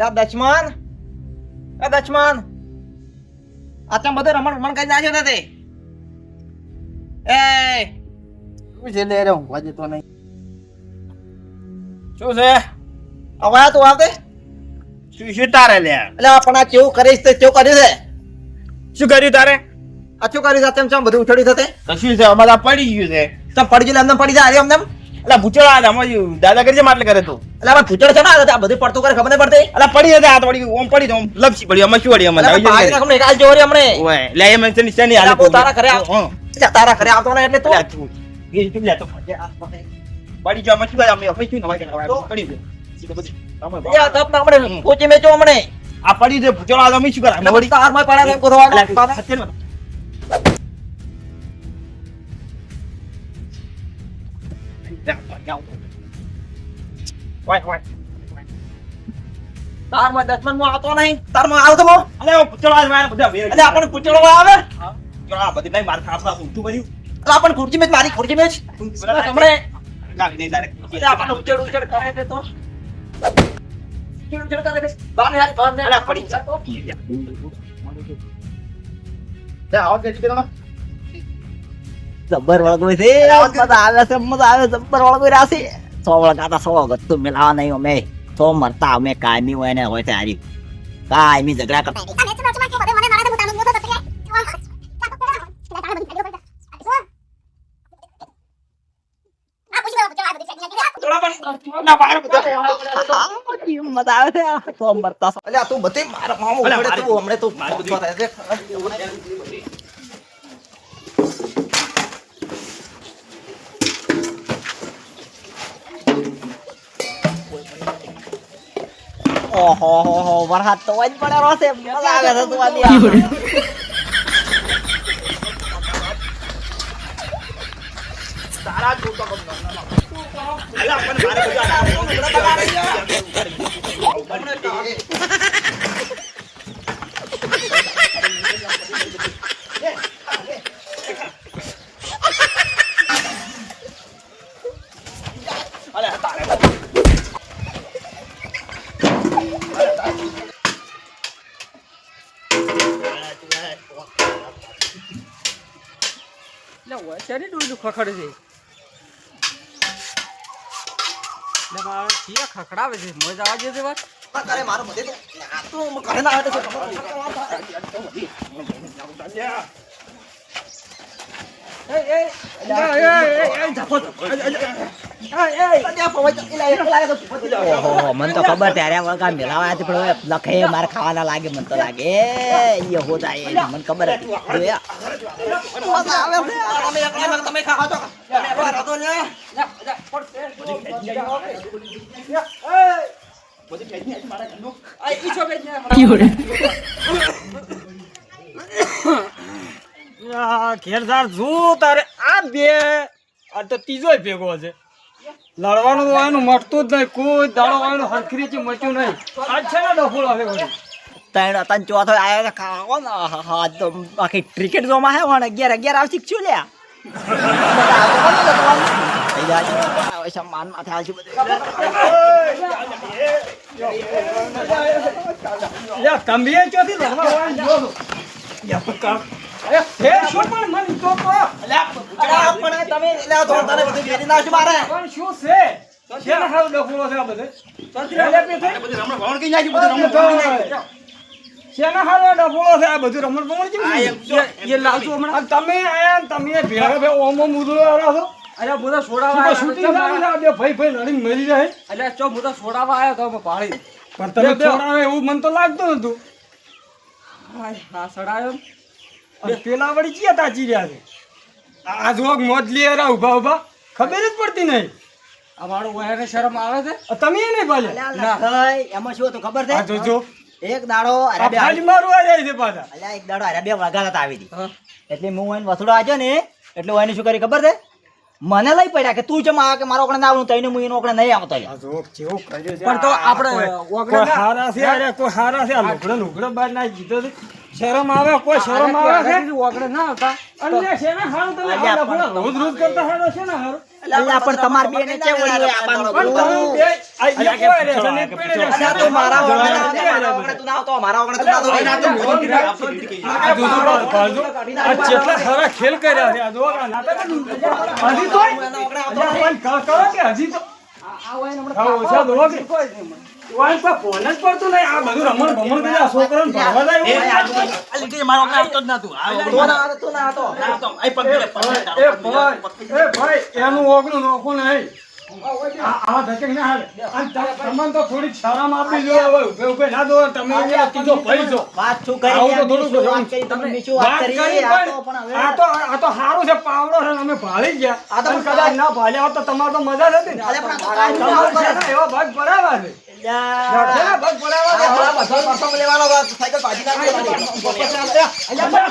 લે દચમાન. એ દચમાન. આ તમે બધું રમણ રમણ કઈ નાખ્યો ને તે એ શું છે લે રે હું વાજે તો નહીં. શું છે? હવે તું આવતે. શું શું તારે લે? એટલે પણ આ કેવું કરીશ તે કેવું કર્યું છે? શું કર્યું તારે? આ શું કર્યું છે? તેમ ચમ બધું ઉછળ્યું થતે કશું છે અમારા પડી ગયું છે. ચમ પડી ગયું એમને પડી જાય એમને એટલે હતા અમારી દાદાગીરી છે માટલે કરે તું. એટલે આમાં ભૂચડ છે ને આ બધું પડતું કરે ખબર નહીં પડતી? એટલે પડી હતી આ પડી ગયું ઓમ પડી ઓમ લપસી પડી અમે શું વળી અમે એટલે આવી ભાઈ હમણે કાલ જોરી હમણે. ઓય લે એમ છે એટલે હાલે તારા ઘરે આવ- એટલે તારા ઘરે આવતો ને એટલે તું. એ તું. લે તો પડી જો અમે શું કરે અમે અમે શું કરે? તો? પડી અમે એ તપ ના હમણે કોચી મેચો હમણે. આ પડી ભૂચોડા હતા, અમે શું કરે? એટલે તારમાં પડ્યા ને એમ કોથળવાનું. અલા, સત્યમાં. Y, Y. તારમાં દસમનમાં આવતો નહીં તારમાં આવતો મો અલે, ભૂચોડા છે, મારા બધા વેર. એટલે આપણને પૂછડો આવે હા. આ બધી નહીં, મારે ખાવા ઊંધું કર્યું. એટલે આપણને ખુરચી મેચ મારી ખુરચી મેચ હમણે લાવી દે direct. એટલે આપણને ઉચેડ ઉચેડ કરે છે તો ઉચેડ કરે છે બાને હાથ બાને અલા, પડી જા. લે, આવો કે પેલો? જબ્બર વળગોય છે. મજા આવે છે મજા આવે જબ્બર વળગોય રાસી સો વળગાતા સો ગત્તુ મિલાવા નહીં અમે. સો મરતા અમે કાયમી હોય ને હોય તારી કાયમી ઝઘડા કરતા કે બધે મને નડે તો હું તાનું મોટો તો ઓહો હો હો વરસાદ તો જ પડેલો છે મજા આવે છે તું આલી તારા ખખડે છે લે ખખડાવે છે મજા આવે છે વાત તારે મારો બધે તો ઘરે ના આવે તો એ એ એ એ મને તો ખબર ત્યારે વળગા હતી પણ લખે, મારે ખાવાના લાગે, મને તો લાગે. એ હો જાય મને ખબર હતી. તમે ખાવા ઘેરદાર જો તારે, આ બે, આ તો ત્રીજો ભેગો છે. લડવાનું તો આનું મટતું જ નહીં. કોઈ દાડો આનું હરખરી થી મટ્યું નહીં. આજ છે ને ડફોળ આવે વળી. ત્રણ તન ચોથો આયો છે ખાવા ને. હા હા તો આખી ક્રિકેટ જોમાં હે વણ અગિયાર અગિયાર આવશે શું લ્યા. થઈ જાય આવે છે માન માથે આવશે બધું યા ચોથી લડવા ફેર શું પણ મને તો તો? અલ્યા પણ તમે એટલે તો તને બધું વેરી નાખ્યું મારે. પણ શું છે? શેના હાલ ડફોળો છે આ બધે? સંતરી પે થઈ બધું રમણ ભવણ કઈ નાખ્યું, બધું શેના ડફોળો છે? આ બધું રમણ ભવણ કેમ? એ લાવજો હમણાં. તમે આયા તમે ભેગા ભેગા ઓમો મુદડો આવ્યો છો? અરે હું તો છોડાવવા આવ્યો શૂટિંગ છે? બે ભાઈ ભાઈ લડીને મરી જાય. એટલે ચો હું તો આવ્યો તો પાડી. પણ તમે છોડાવે એવું મને તો લાગતું નતું. હા સડાયો પેલા વળી ક્યાં તાચી રહ્યા છે? આ જોગ મોજ લે રા ઊભા ઊભા. ખબર જ પડતી નહીં. અમારો વહેરે શરમ આવે છે? તમે નહીં પાલે ભાઈ એમાં શું હતું ખબર છે? જોજો. એક દાડો અરે બે ફાજ જાય છે પાછા. અલ્યા એક દાડો અરે બે વળગાતા હતા આવી હતી. હા. એટલે હું એને વસડો આવ્યો ને એટલે હું એને શું કરી ખબર છે? મને લઈ પડ્યા કે તું ચમ આવે કે મારો ઓકડે ના આવવાનું તઈને હું એનો ઓકળે નહીં આવતો. આ પણ તો આ આપણે ના- હારા છે અરે કોઈ હારા છે? આ લુગડો ના શરમ આવે કોઈ શરમ આવે છે? ના આવતા. અલ્યા શેના હારું તમે? અલ્યા આ લફડા રોજ રોજ કરતા હારો શેના હારું? પણ તમાર વળી પણ બે. મારા ના મારા તું ના તું ના તો. આ. આ જેટલા સારા ખેલ કર્યા છે આ જો. પણ કે હજી તો એનું ઓગણું નોખું નહીં. આ આ ના હાલે તમને તો થોડીક શરમ આપવી જોઈએ હવે ઉભે ઉભે ના દો તમે અહીંયા ભાઈ છો વાત શું કરી આવું તો થોડું વાત કરી તમે, નીચું વાત વાત કરી, કરી આ તો પણ પણ હવે- આ તો આ તો સારું છે પાવડો છે અમે ભાળી ગયા આ તો કદાચ ના ભાળ્યા હોત તો તમારે તો મજા જ હતી ને અલ્યા પણ એવા ભાગ છે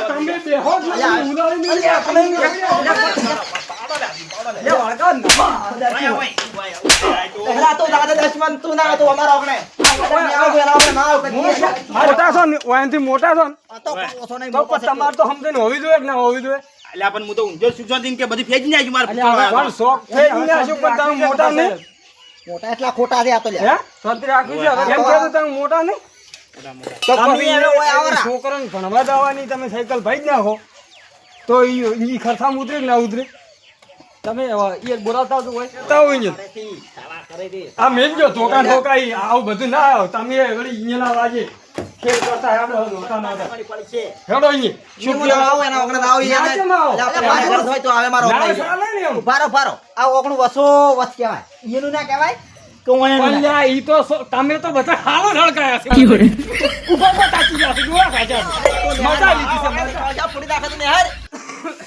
તમે બેહો મોટા છો ને ઓયાથી મોટા છો ને તમારે તો સમજણ હોવી જોઈએ કે ના હોવી જોઈએ અલ્યા, પણ હું તો ઊંઝો શિક્ષણ દિન કે બધી ફેંકી નાખી મારે શોખ ગયા છો પણ તમે મોટા નહીં મોટા એટલા ખોટા છે આ તો હે લ્યા. શાંતિ રાખવી છે હવે કેમ કહેતો તમે મોટા નહીં. છોકરાને ભણવા જવાની તમે સાયકલ ભાઈ જ નાખો તો ઈ ખર્ચામાં ઉતરે કે ના ઉતરે તમે અ, ઈ એક બોલાવતા તો હોય તા હોય ને કરેથી, શાળા કરેથી. આ મેં જો ધોકા ધોકા ઈ આવું બધું ના આવ. તમે વળી અહીંયા વાજે ખેલ કરતા હેડો ધોકા ના. હેડો અહીંયા શું હું આવું, એના ઓગણે ના આવું, ના એને- કેમ આવો? અલ્યા, આપણે મારા ઘર હોય તો આવે મારો. આ ઓગણું વસો વસ કહેવાય. એનું ના કહેવાય. તમે તો બધા હાલો ઢળકાયા છે. ઊભા ઊભા તાચી ગયા છે જોવા કાચા છે. છે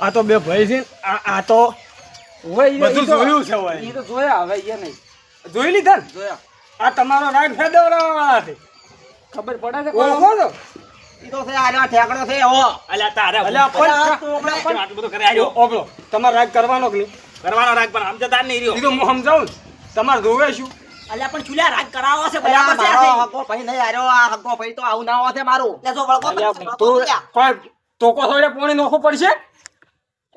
આ તો બે ભાઈ છે આ આ તો હોય બધું જોયું છે હોય. ઈ તો જોયા હવે એ નહીં. જોઈ લીધા ને? જોયા. આ તમારો રાગ ફેદવડાવવાળા છે ખબર પડે છે ઓળખો છો ઈ તો છે, આ ઠેકડો છે, એવો. અલ્યા, તારે અલ્યા, પણ અલ્યા, તું આટલું આટલું બધું કરે આજો. ઓગળો. તમારે રાગ કરવાનો કે નહીં? કરવાનો રાગ પણ આમ જતા નહીં રહ્યો. એ તો હું સમજાવું તમારે જોવે શું? અલ્યા, પણ ચૂલ્યા રાગ કરાવો છે, બરાબર છે. હગો ભાઈ નહીં હાર્યો, આ હગો ભાઈ તો આવું ના હોતે મારું. લે, જો વળગો તો- કોઈ થોડે પાણી નોખવું પડશે?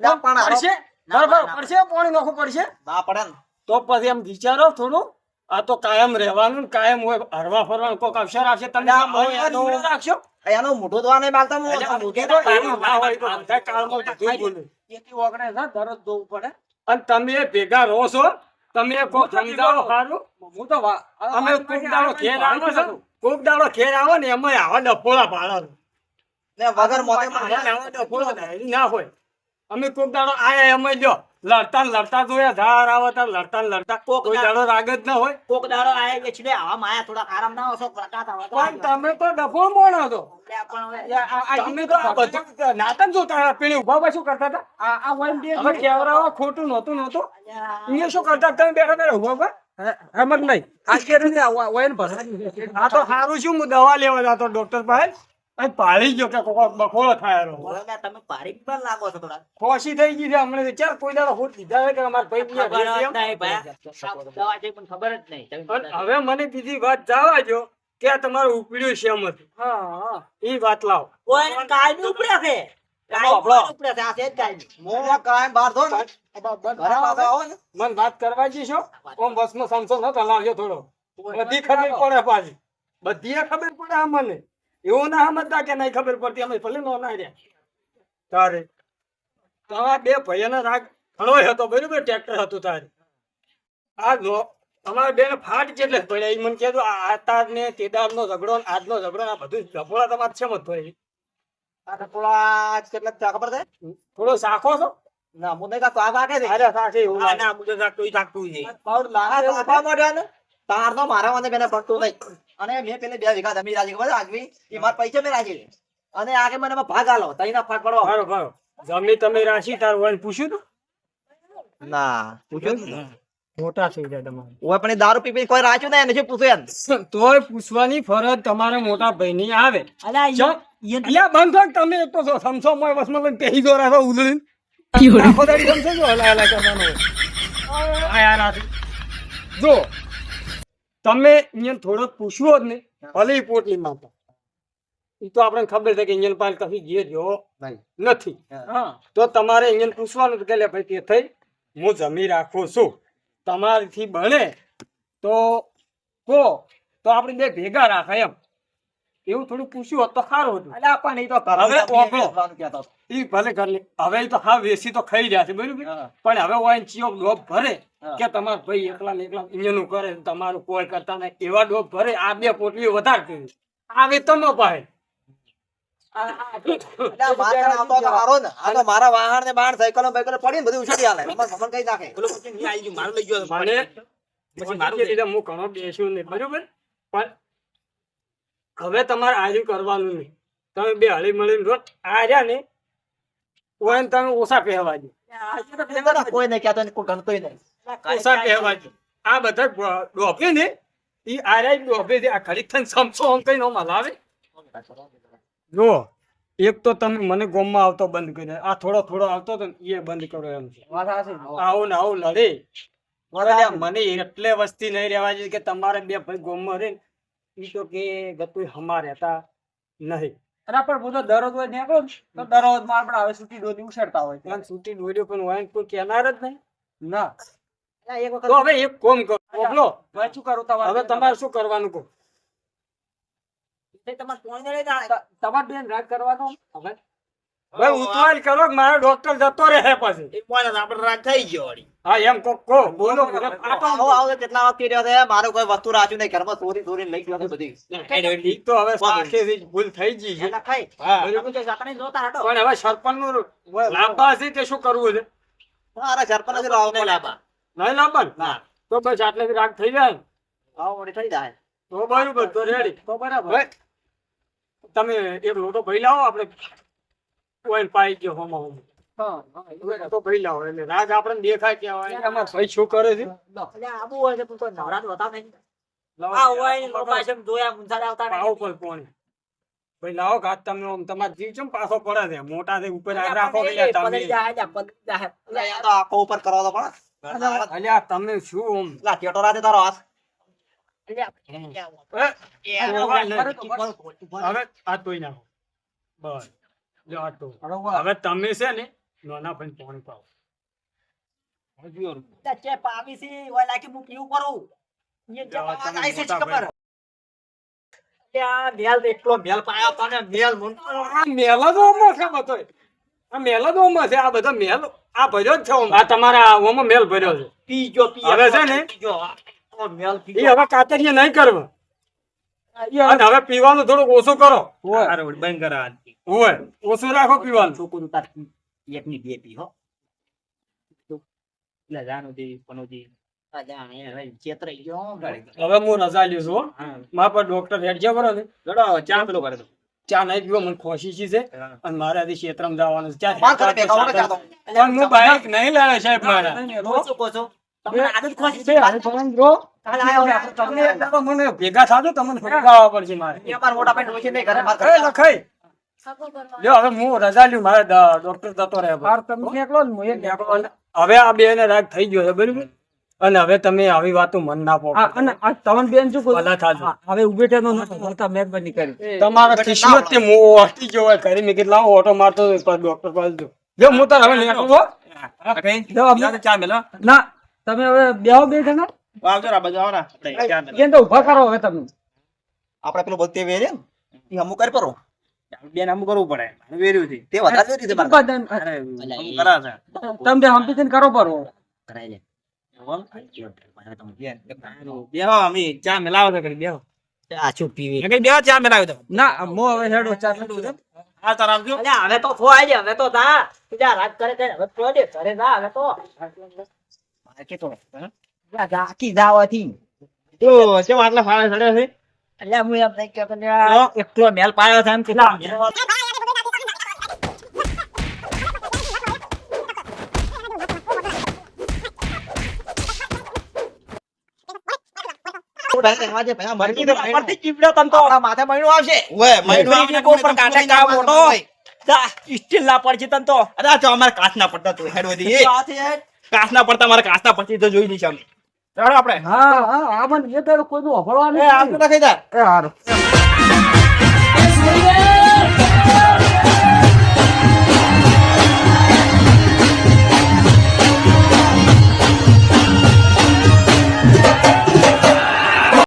પણ પડશે. બરાબર પડશે પાણી નોખવું પડશે? ના પડે ને. તો પછી એમ વિચારો થોડું આ તો કાયમ રહેવાનું કાયમ હોય હરવા ફરવાનું કોક અવસર આવશે તમે અલ્યા, આમ હોય હવે દૂર એનું- રાખશો? એનો મોઢું દવા નહીં માંગતા હું. અલ્યા, મોઢું એ તો ધોવા- એવું ના હોય તો બધા કાળમાં બધું બોલે. એકી ઓગણે છે દરરોજ જોવું પડે. અને તમે ભેગા રહો છો તમે કોક સમજાવો. સારું હું તો અમે કોક દાડો ઘેર આવો છો કોક દાડો ઘેર આવો ને એમાં આવા ડફોળા પાડો ને વગર મોતે ડફોળા ના હોય. અમે કોક દાડો આયા એમ લ્યો લડતા લડતા જોયા ધાર આવતા લડતા લડતા. કોઈ દાડો રાગ જ ના હોય. કોક દાડો આયા કે છે આવા માયા થોડા આરામ ના હશો પણ તમે તો ડફો મોણો તમે તો જોતા હતા પેલી ઊભા ઊભા શું કરતા હતા. આ આ વન ડે કેવરાવા ખોટું નહોતું નહોતું. અહીંયા શું કરતા? તમે બેઠા બેઠા ઊભા ઊભા? એમ જ નહીં. આ કે આ વયન ભરવાની આ તો સારું શું હું દવા લેવા જતો ડોક્ટર પાસે? અહીં પાળી ગયો કે કોકો બખોળો ને, તમે પાળી પણ લાગો છો થોડા ખોશી થઈ ગઈ છે હમણે ચાર કોઈ દાડો હોત લીધા કે અમાર ભાઈ. પણ ખબર જ નહીં. અને હવે મને બીજી વાત જાવા જો કે આ તમારું ઉપડ્યું છે એમ હા હા. એ વાત લાવ. કોઈ કાઈ ઉપડે છે. મને વાત કરવા જઈશો ઓમ બસમાં સમસો ન હલાવજો થોડો. બધી ખબર પડે પાછી. બધી ખબર પડે આ મને એવું ના સમજતા કે નહીં ખબર પડતી અમે ભલે નો ના રહ્યા. તારે. તમારા બે ભાઈઓનો રાગ ઘણો હતો બરોબર? ટ્રેક્ટર હતું તારે. આ લો તમારા બેન ફાટ જેટલે પડ્યા એ મને કહેજો આ આ તાર ને તે દાડનો ઝઘડો ને આજનો ઝઘડો આ બધું ઝઘડા તમારે છે મત ભાઈ આ તો થોડા કેટલા ખબર છે? થોડો સાખો છો? ના મને કા તો આ વાગે છે. અરે સાખે હું ના લાગે. સાખ તોય રાખતું ઈ છે પાવડર આ લાગે તો ઊભા મોઢા ને તાર તો મારા મને બેને પડતું નહીં. અને મેં પેલે બે વીઘા જમીન રાખી ખબર છે એ મારા પૈસા મેં રાખી. અને આગે મને ભાગ આલો તઈના ભાગ પડવા. ભારો ભારો જમીન તમે રાખી તાર વન પૂછ્યું તું? ના પૂછ્યું મોટા થઈ જાય તમારે. ઓય પણ દારૂ પી પી કોઈ રાખ્યું ને નથી પૂછ્યું એમ? તોય પૂછવાની ફરજ તમારા મોટા ભાઈની આવે. અલ્યા બંધ તમે એક તો સમસો મોય વસમાં લઈને પેહી દો રાખો ઉદળીને આખો દાડી સમસો છો હલા હલા કરવાનો. આ યાર આ જો તમે અહીંયા થોડોક પૂછવો જ નહીં. ભલે ઈ પોટલી માં એ તો આપણને ખબર છે કે ઇન્જન પાલ કશું જે જો નથી. તો તમારે ઇન્જન પૂછવાનું કે લે ભાઈ તે થઈ હું જમી રાખું છું. તમારીથી બને તો કો તો આપણે બે ભેગા રાખાય એમ. એવું થોડું પૂછ્યું હોત તો સારું હતું એટલે પણ એ તો હવે ઓગળો. બેસવાનું કહેતો હતો. ભલે કરી લે હવે તો હા વેસી તો ખાઈ છે બરાબર પણ હવે ચિયો ડોબ ભરે કે તમારા ભાઈ એકલા ને એકલા ઇન્જનું કરે તમારું કોઈ કરતા નહીં એવા ડોબ ભરે આ બે પોટલી વધારે કરી આવે તમે પાસે મારે વાહન ને સાયકલો બાયકલો પડીને બધું ઉછળી આલે મમ્મા મમ્મા કઈ નાખે પેલો પછી નહીં આવી ગયું, મારું લઈ ગયો મારું હું ઘણો બેસ્યું નહીં બરોબર પણ હવે તમારે આજુ કરવાનું નહીં. તમે બે હળી મળીને રોજ આ રહ્યા ને કોઈ તમે ઓછા કહેવા દો કોઈ નહીં કહેતો કોઈ નહીં. ઓછા કહેવા આ બધા ડોબે ને એ આર્યા ડોબે છે આ ખરી થઈને સમસો આમ કઈ ન મલાવે જો એક તો તમે મને ગોમમાં આવતો બંધ કર્યો. આ થોડો થોડો આવતો તો એ બંધ કરો એમ છે. આવું ને આવું લડે. મને એટલે વસ્તી નહીં રહેવા જોઈએ કે તમારે બે ભાઈ ગોમમાં રહે ઈ તો કે ગતું હમા રહેતા નહીં. અરે પણ હું તો દરરોજ હોય તો દરરોજમાં આપણે હવે છૂટી ડોલી ઉછળતા હોય પણ વાંક કોઈ કહેનાર જ નહીં. ના. એક વખત હવે એક કોમ કરો. બોલો હવે શું કરું તમારે? હવે તમારે શું કરવાનું કહો? પોણી તમારે બેન રાગ કરવાનો? હવે ભાઈ ઉતવાલ કરો કે મારો ડોક્ટર જતો રહે પછી. એ આપણે રાગ થઈ ગયો વળી. હા એમ કો કો બોલો બોલો. આ તો આવો આવો. કેટલા વખત રહ્યો છે? મારું કોઈ વસ્તુ રાખ્યું નહીં ઘરમાં ચોરી ચોરી લઈ ગયો બધી. ઈ તો હવે સાખેથી ભૂલ થઈ ગઈ છે. એલા ખાઈ. હા. બરાબર છે, આપણે જોતા હટો. પણ હવે સરપંચનું લાભા છે તે શું કરવું છે? અરે સરપંચ જ લાવો નહીં નહીં લાભા ના. તો બસ આટલે રાગ થઈ જાય. આવો થઈ જાય. તો બરાબર તો રેડી તો બરાબર. તમે એક લોટો ભરી લાવો આપણે ઓઇલ પાઈ ગયો હોમો હોમો. હા, હા, એ બરાબર. તો ભરી લાવો એટલે રાગ આપણને દેખાય કે હવે આમાં ભાઈ શું કરે છે? અલ્યા, આબુ હોય છે પણ કોઈ નવરાત બતાવ નહીં. આ હોય ને જોયા મુંસારે આવતા નહીં. પાવો કોણ? ભાઈ લાવો ઘાત તમે આમ તમારો જીવ ચમ પાછો પડે છે. મોટા ઉપર આ રાખો તમે આ તો આખો ઉપર કરવા તો પણ અલ્યા તમે શું અલ્યા, ટેટો રાતે તારો હાથ. હવે આ તોય નાખો બસ. હવે તમે છે ને નાના ભાઈ પાણી પાવો અલ્યા, પાવી છે, ઓય લાગે હું પીવું કરું. એ ચે જાઓ, પાવા તમે જાય છે, ખબર. અલ્યા, મેલ તો મેલ પાયો તને મેલ મન આ મેલો ઓમો છે બધોય. આ મેલો તો ઓમો છે આ બધો મેલ આ ભર્યો જ છે આ તમારા ઓમો મેલ ભર્યો છે પીજો, પી હવે છે ને? પીજો. મેલ એ હવે કાતરીએ નહીં કરવા હવે પીવાનું થોડુંક ઓછું કરો બંધ કરાવવાની. હોય ઓછું રાખો પીવાનું. છોકરું તાર એકની બે પી હો. એટલે જાનો દે, પનું દે. અલ્યા, એ હવે ચેતરાઈ ગયો હો ગાડી. હવે હું રજા લ્યો છું મારા પર ડોક્ટર હેડ છે બરોબર ચા પેલું કરે ચા નહીં પીવો મને ખોશી છે અને મારે આજે ક્ષેત્રમાં જવાનું છે. હું નહીં લાવે સાહેબ મારા. ભેગા થાજો તમને સમજાવવા પડશે મારે. મોટા લખાઈ. લ્યો હવે હું રજા લ્યું મારે ડોક્ટર જતો રહે તમે નીકળો ને, હું એ નીકળું. અને હવે આ બે ને રાગ થઈ ગયો છે બરાબર અને હવે તમે આવી વાતો મન ના પો અને આ તમને બેન શું ભલા થાજો. હવે ઉભે ટેનો નથી બોલતા મહેરબાની કરી તમારા કિસ્મત તે મો હટી ગયો હોય કરી મેં કેટલા ઓટો મારતો પર ડોક્ટર પાસે જો જો હું તાર હવે નીકળું હો. જો અમે- ચા મેલો. ના તમે હવે બેહો બે જણા આવજો રા, બાજુ આવો રા. આપણે ચા મેલો. કેમ તો ઊભા કરો હવે તમે આપણે પેલું બધું વેરે એ કરી પરો બેન આમ કરવું પડે મારે વેર્યું છે. તે વધારે વેરી છે મારે. અરે, આમ એ- છે. તમે બે હંપી થઈને કરો પરો કરાય લે. બોલ. હવે તમે બેન, હારું. બેહો, અમે ચા મેલાવો તો કરી બેહો. પીવી બેહો, ચા મેલાવી. ના મો હવે હેડો તાર આવજો. હવે તો થોય છે હવે તો જા રાત કરે છે હવે તો દે ઘરે જા હવે તો જા જા આખી જાવાથી તો, ચેમ આટલા ફાળે ચડ્યા છે? એટલે હું એમ થઈ ગયો તને એકલો મેલ પાડ્યો થાય એમ કેટલા કાચ ના પડતા મારા કાચ ના તો જોઈ લઈશ અમે. ચાલો આપણે. હા હા આ મને એ તો કોઈ નું હફળવા નહીં. આપી નાખી દે. એ સારું